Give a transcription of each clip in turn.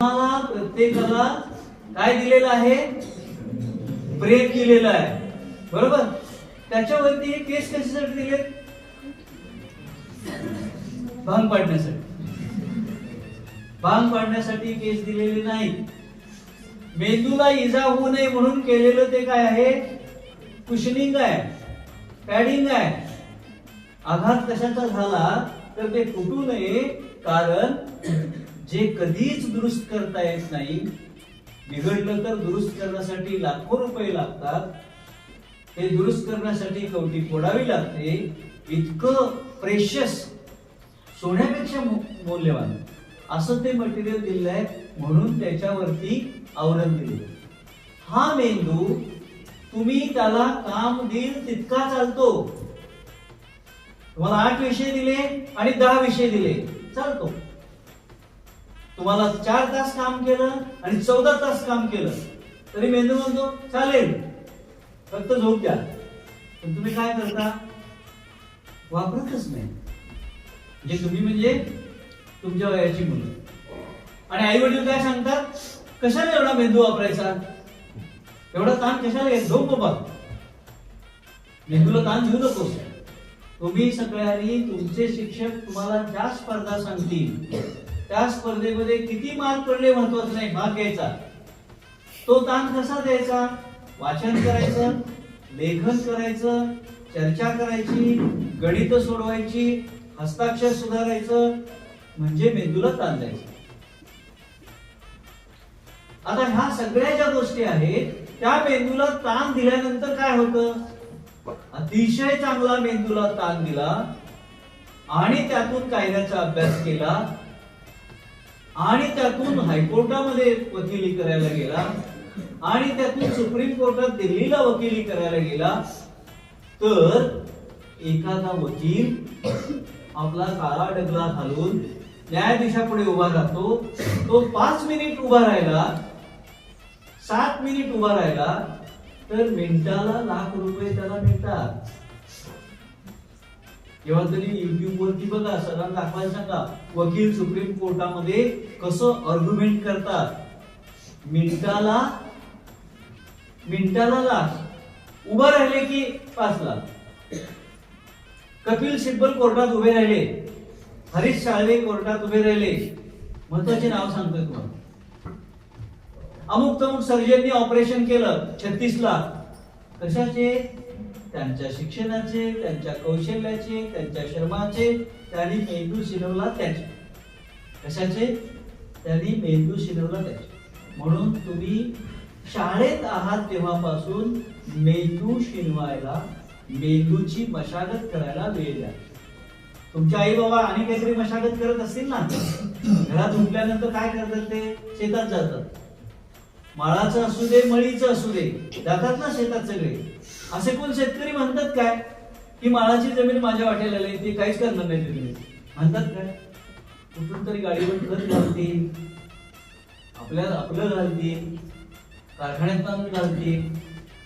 तुम्हाला प्रत्येकाला काय दिलेलं आहे? ब्रेक दिलेला आहे. बरोबर? त्याच्यावरती हे केस कशासाठी दिले भांग पाडण्यासाठी. भांग पाडण्यासाठी केस दिलेले नाही. मेंदूला इजा होऊ नये म्हणून केलेलं ते काय आहे? कुशनिंग आहे. पॅडिंग आहे. आघात कशाचा झाला? तर ते फुटू नये कारण जे कधीच दुरुस्त करता येत नाही बिघडलं तर दुरुस्त करण्यासाठी लाखो रुपये लागतात. ते दुरुस्त करण्यासाठी कवटी फोडावी लागते. इतकं प्रेशस सोन्यापेक्षा मौल्यवान. असं ते मटेरियल दिलेलं आहे म्हणून त्याच्यावरती आवरण दिले हा मेंदू तुम्ही त्याला काम देईल तितका चालतो. तुम्हाला आठ विषय दिले आणि दहा विषय दिले. चालतो. तुम्हाला चार तास काम केलं आणि चौदा तास काम केलं. तरी मेंदू म्हणतो चालेल फक्त झोप द्या. पण तुम्ही काय करता? वापरतच नाही. म्हणजे तुम्ही म्हणजे तुमच्या वयाची मुलं. आणि आई वडील काय सांगतात? कशाला एवढा मेंदू वापरायचा? एवढा ताण कशाला घ्यायचा झोप बाबा. मेंदूला ताण घेऊ नकोस. तुम्ही सगळ्यांनी तुमचे शिक्षक तुम्हाला ज्या स्पर्धा सांगतील त्या स्पर्धेमध्ये किती मार्क पडले महत्वाचं नाही भाग घ्यायचा. तो ताण कसा द्यायचा? वाचन करायचं लेखन करायचं चर्चा करायची गणित सोडवायची हस्ताक्षर सुधारायचं म्हणजे मेंदूला ताण द्यायचा. आता ह्या सगळ्या ज्या गोष्टी आहेत त्या मेंदूला ताण दिल्यानंतर काय होतं? अतिशय चांगला मेंदूला ताण दिला आणि त्यातून कायद्याचा अभ्यास केला आणि त्यातून हायकोर्टामध्ये वकिली करायला गेला आणि त्यातून सुप्रीम कोर्टात दिल्लीला वकिली करायला गेला तर एखादा वकील आपला काळा डगला घालून न्यायाधीशापुढे उभा राहतो. तो पाच मिनिट उभा राहिला सात मिनिट उभा राहिला तर मिनिटाला लाख रुपये त्याला मिळतात. जेव्हा तरी युट्यूब वरती बघा सगळ्यांना दाखवायला सांगा. वकील सुप्रीम कोर्टामध्ये कसं आर्ग्युमेंट करतात. मिनिटाला मिनिटाला लाख. उभं राहिले की पाच लाख. कपिल सिब्बल कोर्टात उभे राहिले. हरीश साळवे कोर्टात उभे राहिले. महत्त्वाचे नाव सांगतोय तुम्हाला. अमुक तमुक सर्जननी ऑपरेशन केलं छत्तीस लाख. कशाचे? त्यांच्या शिक्षणाचे त्यांच्या कौशल्याचे त्यांच्या श्रमाचे त्यांनी मेंदू शिरवला त्याचे. कशाचे? त्यांनी मेंदू शिरवला त्याचे. म्हणून तुम्ही शाळेत आहात तेव्हापासून मेंदू शिनवायला मेंदूची मशागत करायला वेळ द्या. तुमच्या आई बाबा आणि काहीतरी मशागत करत असतील ना? घरात उठल्यानंतर काय करतात ते? शेतात जातात. माळाचं असू दे मळीचं असू दे जातात ना शेतात सगळे. असे कोण शेतकरी म्हणतात काय? की माळाची जमीन माझ्या वाटेला आली ती काहीच करणार नाही तुम्ही. म्हणतात काय? कुठून तरी गाडीवर खत घालतील. आपल्या आपलं घालतील. कारखान्यात आणून घालतील.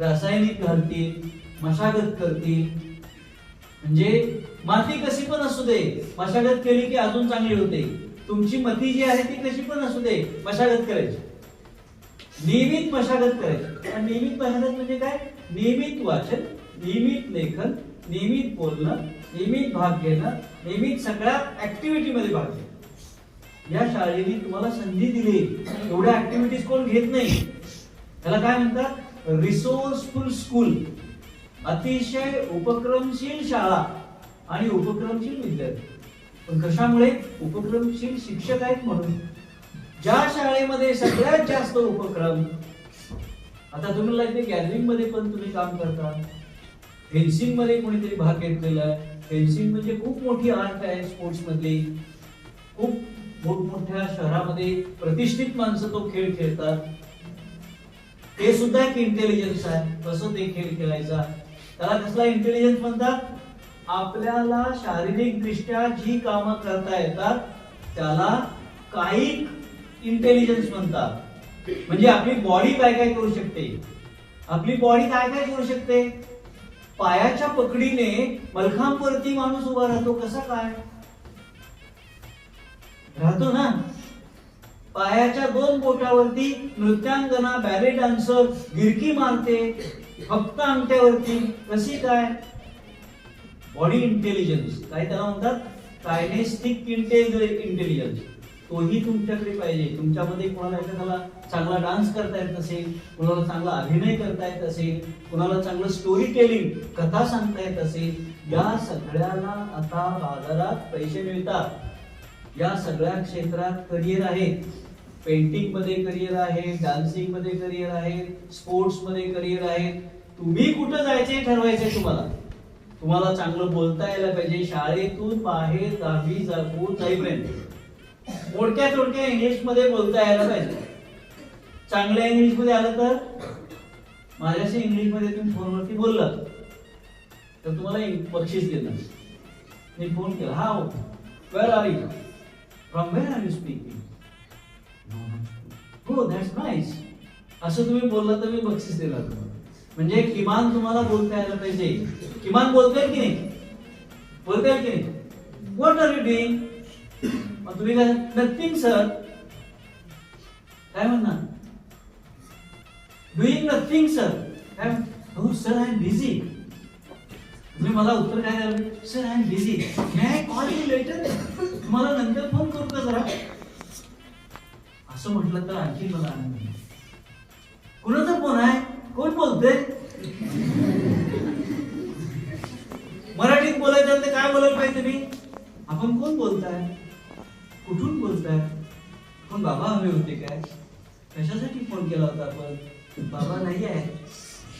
रासायनिक घालतील. मशागत करतील. म्हणजे माती कशी पण असू दे मशागत केली की अजून चांगली होते. तुमची मती जी आहे ती कशी पण असू दे मशागत करायची. नियमित मशागत करायची. नियमित मशागत म्हणजे काय? नियमित वाचन नियमित लेखन नियमित बोलणं नियमित भाग घेणं नियमित सगळ्या ऍक्टिव्हिटी मध्ये भाग घेणं. या शाळेने तुम्हाला संधी दिली. एवढ्या ऍक्टिव्हिटीज कोण घेत नाही. त्याला काय म्हणतात? रिसोर्सफुल स्कूल अतिशय उपक्रमशील शाळा आणि उपक्रमशील विद्यार्थी. पण कशामुळे? उपक्रमशील शिक्षक आहेत म्हणून. ज्या शाळेमध्ये सगळ्यात जास्त उपक्रम आता तुम्ही लागते गॅदरिंगमध्ये पण तुम्ही काम करता. फेन्सिंगमध्ये कोणीतरी भाग घेतलेला आहे. फेन्सिंग म्हणजे खूप मोठी आर्ट आहे स्पोर्ट्स मधली खूप मोठमोठ्या शहरामध्ये प्रतिष्ठित माणसं तो खेळ खेळतात. ते सुद्धा एक इंटेलिजन्स आहे. कसं ते खेळ खेळायचा. त्याला कसला इंटेलिजन्स म्हणतात? आपल्याला शारीरिक दृष्ट्या जी कामं करता येतात त्याला काही इंटेलिजन्स म्हणतात. म्हणजे आपली बॉडी काय काय करू शकते? आपली बॉडी काय काय करू शकते? पायाच्या पकडीने मलखांवरती माणूस उभा राहतो कसा काय? राहतो ना? पायाच्या दोन बोटावरती नृत्यांगना बॅले डान्सर गिरकी मारते फक्त अंगठ्यावरती. कशी काय? बॉडी इंटेलिजन्स काय त्याला म्हणतात? कायनेस्टिक इंटेलिजन्स तोही तुमच्याकडे पाहिजे. तुमच्यामध्ये कोणाला एखाद्याला चांगला डान्स करता येत असेल कोणाला चांगला अभिनय करता येत असेल कोणाला चांगलं स्टोरी टेलिंग कथा सांगता येत असेल या सगळ्याला आता बाजारात पैसे मिळतात. या सगळ्या क्षेत्रात करिअर आहे. पेंटिंगमध्ये करिअर आहे डान्सिंगमध्ये करिअर आहे स्पोर्ट्समध्ये करिअर आहे. तुम्ही कुठं जायचे ठरवायचे तुम्हाला? तुम्हाला चांगलं बोलता यायला पाहिजे. शाळेतून बाहेर दहावी जाऊन जाईपर्यंत. मोडक्या तोडक्या इंग्लिशमध्ये बोलता यायला पाहिजे. चांगल्या इंग्लिशमध्ये आलं तर माझ्याशी इंग्लिशमध्ये तुम्ही फोनवरती बोलला तर तुम्हाला बक्षीस देणार. मी फोन केला हा where are you from where are you speaking हो दॅट्स नाईस oh, असं तुम्ही बोलला तर मी बक्षीस देणार तुम्हाला. म्हणजे किमान तुम्हाला बोलता यायला पाहिजे. किमान बोलताय की नाही? बोलताय की नाही? वॉट आर यू डुईंग मग तुम्ही काय नथिंग सर? काय म्हणणार? Doing nothing sir. काय हो सर आय एम बिझी तुम्ही मला उत्तर काय द्याल? Sir I am busy may I call you later तुम्हाला नंतर फोन करू का जरा? असं म्हटलं तर आणखी मला आनंद कुणाचा फोन आहे? कोण बोलते मराठीत बोलायचं तर काय बोलायला पाहिजे तुम्ही? आपण कोण बोलताय? कुठून बोलताय? पण बाबा हवे होते काय? कशासाठी फोन केला होता आपण? बाबा नाही आहे.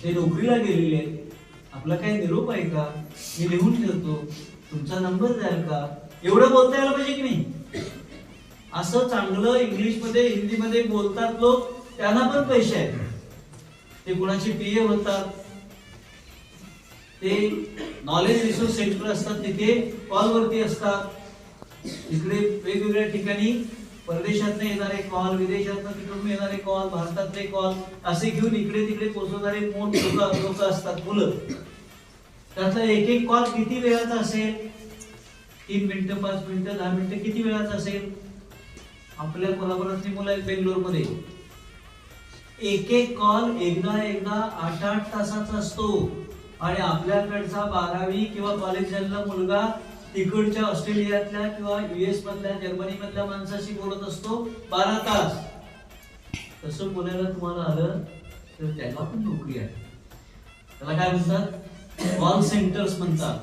ते नोकरीला गेलेले आहेत. आपला काही निरोप आहे का? मी लिहून ठेवतो. तुमचा नंबर द्याल का? एवढं बोलता यायला पाहिजे की नाही? असं चांगलं इंग्लिशमध्ये हिंदी मध्ये बोलतात लोक त्यांना पण पैसे आहेत. ते कुणाचे पीए होतात? ते नॉलेज रिसोर्स सेंटर असतात तिथे कॉलवरती असतात. इकडे वेगवेगळ्या ठिकाणी परदेशातनं येणारे कॉल विदेशातनं तिकडून येणारे कॉल भारतातले कॉल असे घेऊन इकडे तिकडे पोहोचवणारे मोठ लोक लोक असतात मुलं. त्यातला एक एक कॉल किती वेळाचा असेल? तीन मिनिटं पाच मिनिटं दहा मिनिटं किती वेळाचा असेल? आपल्या कोल्हापुरातली मुलं आहेत बेंगलोरमध्ये. एक एक कॉल एकदा एकदा आठ आठ तासाचा असतो. आणि आपल्याकडचा बारावी किंवा कॉलेज झालेला मुलगा तिकडच्या ऑस्ट्रेलियातल्या किंवा युएस मधल्या जर्मनी मधल्या माणसाशी बोलत असतो बारा तास. तसं बोलायला तुम्हाला आलं तर त्याला पण नोकरी आहे. त्याला काय म्हणतात? कॉल सेंटर्स म्हणतात.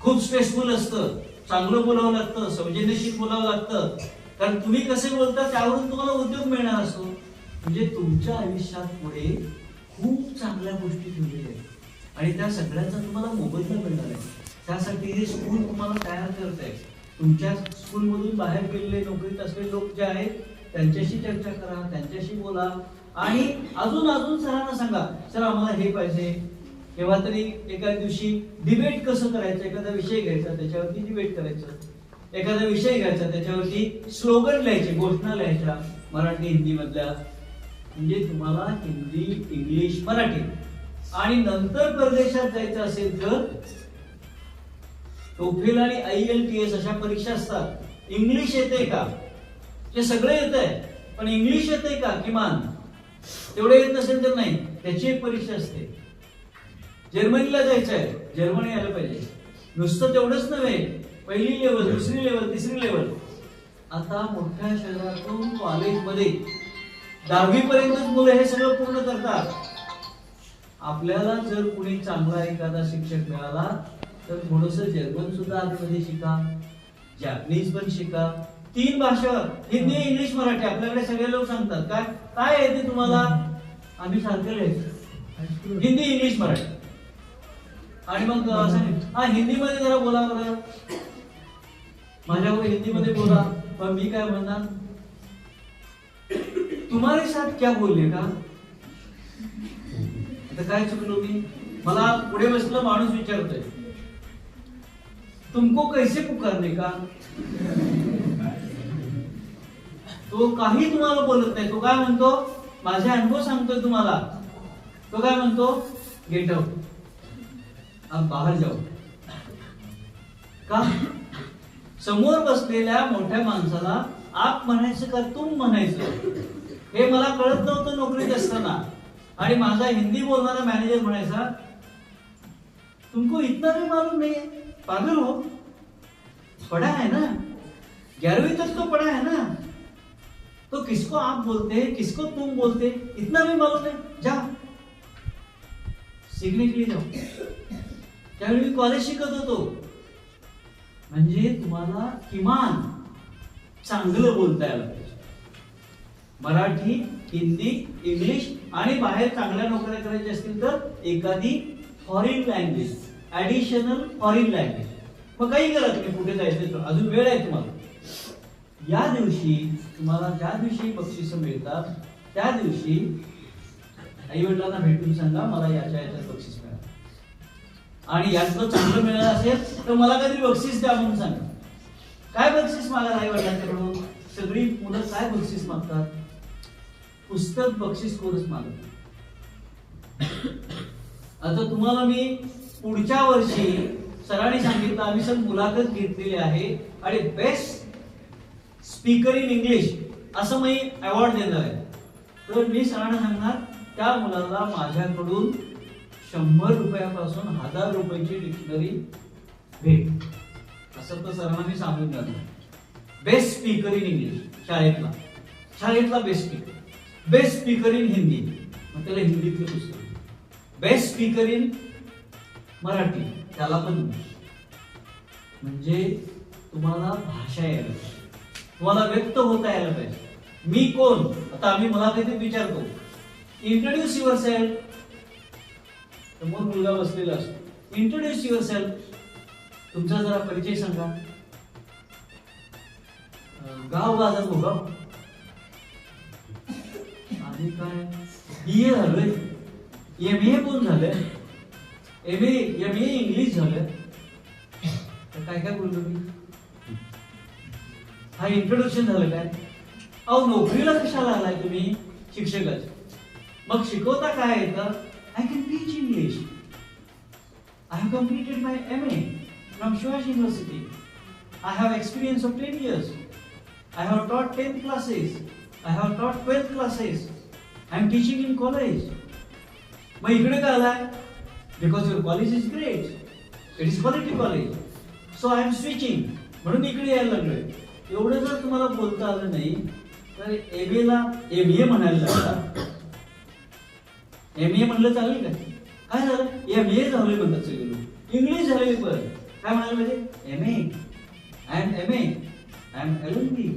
खूप स्ट्रेसफुल असतं. चांगलं बोलावं लागतं संवेदनशील बोलावं लागतं. कारण तुम्ही कसे बोलता त्यावरून तुम्हाला उद्योग मिळणार असतो. म्हणजे तुमच्या आयुष्यात पुढे खूप चांगल्या गोष्टी ठेवलेल्या आहेत. आणि त्या सगळ्यांचा तुम्हाला मोबदला मिळणार आहे. त्यासाठी हे स्कूल तुम्हाला तयार करत आहे तुमच्या स्कूलमधून बाहेर गेलेले नोकरीत असलेले लोक जे आहेत त्यांच्याशी चर्चा करा त्यांच्याशी बोला. आणि अजून अजून सरांना सांगा सर आम्हाला हे पाहिजे. केव्हा तरी एका दिवशी डिबेट कसं करायचं? एखादा विषय घ्यायचा त्याच्यावरती डिबेट करायचं. एखादा विषय घ्यायचा त्याच्यावरती स्लोगन लिहायचे घोषणा लिहायच्या मराठी हिंदी मधल्या म्हणजे तुम्हाला हिंदी इंग्लिश मराठी. आणि नंतर परदेशात जायचं असेल तर टोफेल आणि आय एल टी एस अशा परीक्षा असतात. इंग्लिश येते का? हे सगळं येत आहे पण इंग्लिश येते का? किमान? तेवढं येत नसेल तर नाही. त्याची एक परीक्षा असते. जर्मनीला जायचं आहे जर्मनी आलं पाहिजे. नुसतं तेवढंच नव्हे. पहिली लेवल दुसरी लेवल तिसरी लेवल आता मोठ्या शहरातून कॉलेजमध्ये दहावी पर्यंतच मुलं हे सगळं पूर्ण करतात. आपल्याला जर कुणी चांगला एखादा शिक्षक मिळाला तर थोडस जर्मन सुद्धा आतमध्ये शिका जॅपनीज पण शिका. तीन भाषा हिंदी इंग्लिश मराठी आपल्याकडे सगळे लोक सांगतात. काय काय येते तुम्हाला? आम्ही सारखं हिंदी इंग्लिश मराठी. आणि मग असं नाही, हा हिंदीमध्ये जरा बोला बरं. माझ्यावर हिंदीमध्ये बोला. पण मी काय म्हणणार? तुम्हारे साथ क्या बोलले का? आता काय चुकलो मी? मला पुढे बसलं माणूस विचारतोय. तुमको कैसे पुकारने का? तो काही तुम्हाला बोलत नाही. तो काय म्हणतो? माझे अनुभव सांगतोय तुम्हाला. तो काय म्हणतो? गेट आउट बाहेर जाऊ. का? समोर बसलेल्या मोठ्या माणसाला आप म्हणायचं का तुम म्हणायचं? हे मला कळत नव्हतं नोकरीत असताना. आणि माझा हिंदी बोलणारा मॅनेजर म्हणायचा तुमको इतना मालूम नाही पागल हो. पढ़ा है ना? ग्यारहवीं तक तो पढ़ा है ना? तो किसको आप बोलते हैं? किसको तुम बोलते हैं? इतना भी मालूम है जा। सीखने के लिए जाओ। त्यावेळी मी कॉलेज शिकत होतो म्हणजे तुम्हाला किमान चांगलं बोलता यायला पाहिजे. मराठी हिंदी इंग्लिश आणि बाहेर चांगल्या नोकऱ्या करायच्या असतील तर एखादी foreign language additional foreign language मग काही करत नाही कुठे जायचं तर अजून वेळ आहे तुम्हाला. या दिवशी तुम्हाला ज्या दिवशी बक्षिस मिळतात त्या दिवशी आई वडिलांना भेटून सांगा मला याच्या याच्यात बक्षीस मिळालं. आणि यातलं चांगलं मिळालं असेल तर मला काहीतरी बक्षीस द्या म्हणून सांगा. काय बक्षीस मागायला आई वडिलांच्याकडून सगळी मुलं काय बक्षीस मागतात? पुस्तक बक्षीस कोणच मागतात आता तुम्हाला मी पुढच्या वर्षी सरांनी सांगितलं आम्ही सर मुलाखत घेतलेली आहे आणि बेस्ट स्पीकर इन इंग्लिश असं मी अवॉर्ड देणार आहे. तर मी सरांना सांगणार त्या मुलाला माझ्याकडून शंभर रुपयापासून हजार रुपयाची डिक्शनरी भेट. असं तर सरांना मी सांगून जाणार बेस्ट स्पीकर इन इंग्लिश शाळेतला. शाळेतला best speaker best speaker in Hindi मग त्याला हिंदीतलं पुस्तक बेस्ट स्पीकर इन मराठी त्याला पण म्हणजे तुम्हाला भाषा यायला पाहिजे. तुम्हाला व्यक्त होता यायला पाहिजे. मी कोण? आता आम्ही मला काहीतरी विचारतो. इंट्रोड्यूस युअर सेल्फ समोर मुलगा बसलेला असतो. इंट्रोड्यूस युअर सेल्फ तुमचा जरा परिचय सांगा. गाव बाजार भोगाव आणि काय? बी ए झालोय. एम ए कोण झालंय? M A M A English झालं तर काय काय बोललो मी? हा इंट्रोडक्शन झालं काय? अहो नोकरीला कशाला आलाय तुम्ही? शिक्षकाच. मग शिकवता काय येतं? I can teach English I have completed my M A from Shivaji university I have experience of ten years I have taught tenth classes I have taught twelfth classes I am teaching in college मग इकडे काय आलाय? Because your college is great it is quality college so I am switching म्हणून इकडे यायला लागलोय. एवढं जर तुम्हाला बोलता आलं नाही तर एम एला एम ए म्हणायला लागला. एम ए म्हणलं चालेल का काय झालं? एम ए झालोय म्हणतात सगळे लोक. इंग्लिश झालेली पण. काय म्हणायला पाहिजे M A I am M A I am L N B